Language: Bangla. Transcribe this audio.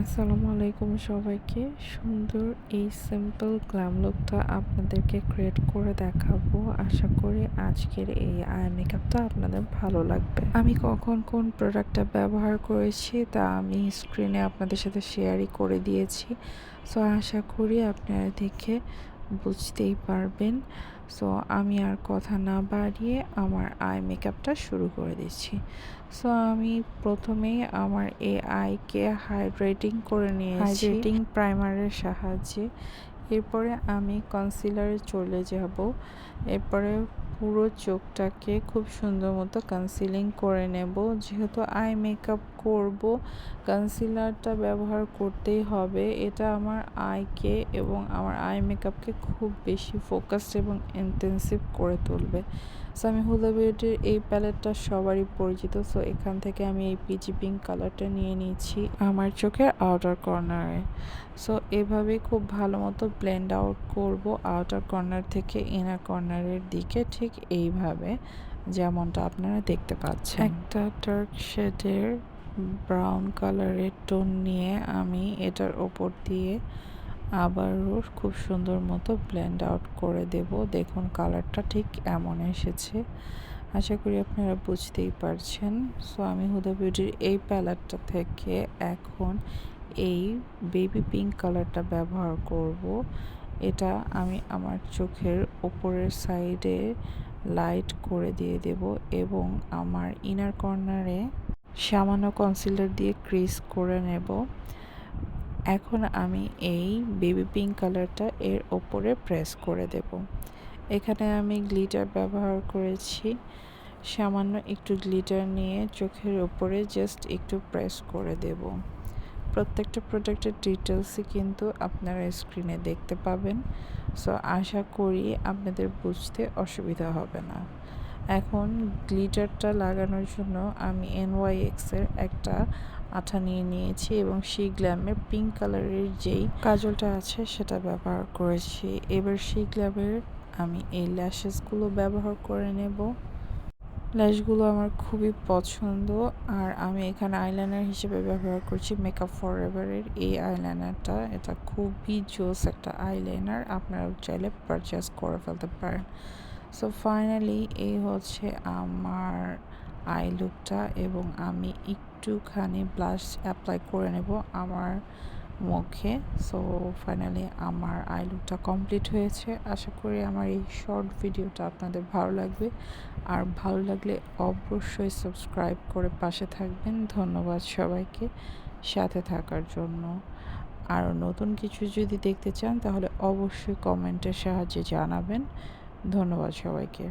আসসালামু আলাইকুম সবাইকে। সুন্দর এই সিম্পল গ্ল্যাম লুকটা আপনাদেরকে ক্রিয়েট করে দেখাবো। আশা করি আজকের এই আই মেকআপটা আপনাদের ভালো লাগবে। আমি কখন কোন প্রোডাক্টটা ব্যবহার করেছি তা আমি স্ক্রিনে আপনাদের সাথে শেয়ারই করে দিয়েছি। সো আশা করি আপনারা দেখে বুঝতেই পারবেন। সো আমি আর কথা না বাড়িয়ে আমার আই মেকআপটা শুরু করে দিচ্ছি। সো আমি প্রথমেই আমার এ আইকে হাইড্রেটিং করে নিয়েছি। হাইড্রেটিং প্রাইমারের সাহায্যে। এরপরে আমি কনসিলারে চলে যাব। এরপরে পুরো চোখটাকে খুব সুন্দর মতো কনসিলিং করে নেব। যেহেতু আই মেকআপ করব কনসিলারটা ব্যবহার করতেই হবে। এটা আমার আইকে এবং আমার আই মেকআপকে খুব বেশি ফোকাসড এবং ইন্টেন্সিভ করে তুলবে। সো আমি হুলা বিউটির এই প্যালেটটা সবারই পরিচিত। সো এখান থেকে আমি এই পিচি পিঙ্ক কালারটা নিয়ে নিয়েছি আমার চোখের আউটার কর্নারে সো এভাবে খুব ভালো মতো ব্লেন্ড আউট করব আউটার কর্নার থেকে ইনার কর্নারের দিকে। ঠিক এইভাবে যেমনটা আপনারা দেখতে পাচ্ছেন। একটা টার্ক শেডের ব্রাউন কালারের টোন নিয়ে আমি এটার ওপর দিয়ে আবারও খুব সুন্দর মতো ব্লেন্ড আউট করে দেব। দেখুন কালারটা ঠিক এমন এসেছে। আশা করি আপনারা বুঝতেই পারছেন। সো আমি হুদা বিউটির এই প্যালেটটা থেকে এখন এই বেবি পিঙ্ক কালারটা ব্যবহার করব। এটা আমি আমার চোখের ওপরের সাইডে লাইট করে দিয়ে দেব এবং আমার ইনার কর্নারে সামান্য কনসিলার দিয়ে ক্রিজ করে নেব। এখন আমি এই বেবি পিঙ্ক কালারটা এর ওপরে প্রেস করে দেব। এখানে আমি গ্লিটার ব্যবহার করেছি। সামান্য একটু গ্লিটার নিয়ে চোখের ওপরে জাস্ট একটু প্রেস করে দেব। প্রত্যেকটা প্রোডাক্টের ডিটেলসই কিন্তু আপনারা স্ক্রিনে দেখতে পাবেন। সো আশা করি আপনাদের বুঝতে অসুবিধা হবে না। এখন গ্লিটারটা লাগানোর জন্য আমি এনওয়াইএক্সের একটা আঠা নিয়ে নিয়েছি এবং সেই গ্ল্যামের পিঙ্ক কালারের যেই কাজলটা আছে সেটা ব্যবহার করেছি। এবার সেই গ্ল্যামের আমি এই ল্যাশেসগুলো ব্যবহার করে নেব। ল্যাশগুলো আমার খুবই পছন্দ। আর আমি এখানে আইলাইনার হিসেবে ব্যবহার করছি মেকআপ ফর এভারের এই আইলাইনারটা। এটা খুবই জোস একটা আইলাইনার। আপনারা চাইলে পারচেস করে ফেলতে পারেন। সো ফাইনালি এই হচ্ছে আমার আই লুকটা এবং আমি একটুখানি ব্লাশ অ্যাপ্লাই করে নেব। আমার মুখে। সো ফাইনালি আমার আই লুকটা কমপ্লিট হয়েছে। আশা করি আমার এই শর্ট ভিডিওটা আপনাদের ভালো লাগবে। আর ভালো লাগলে অবশ্যই সাবস্ক্রাইব করে পাশে থাকবেন। ধন্যবাদ সবাইকে সাথে থাকার জন্য। আর নতুন কিছু যদি দেখতে চান, তাহলে অবশ্যই কমেন্টের সাহায্যে জানাবেন। ধন্যবাদ সবাইকে।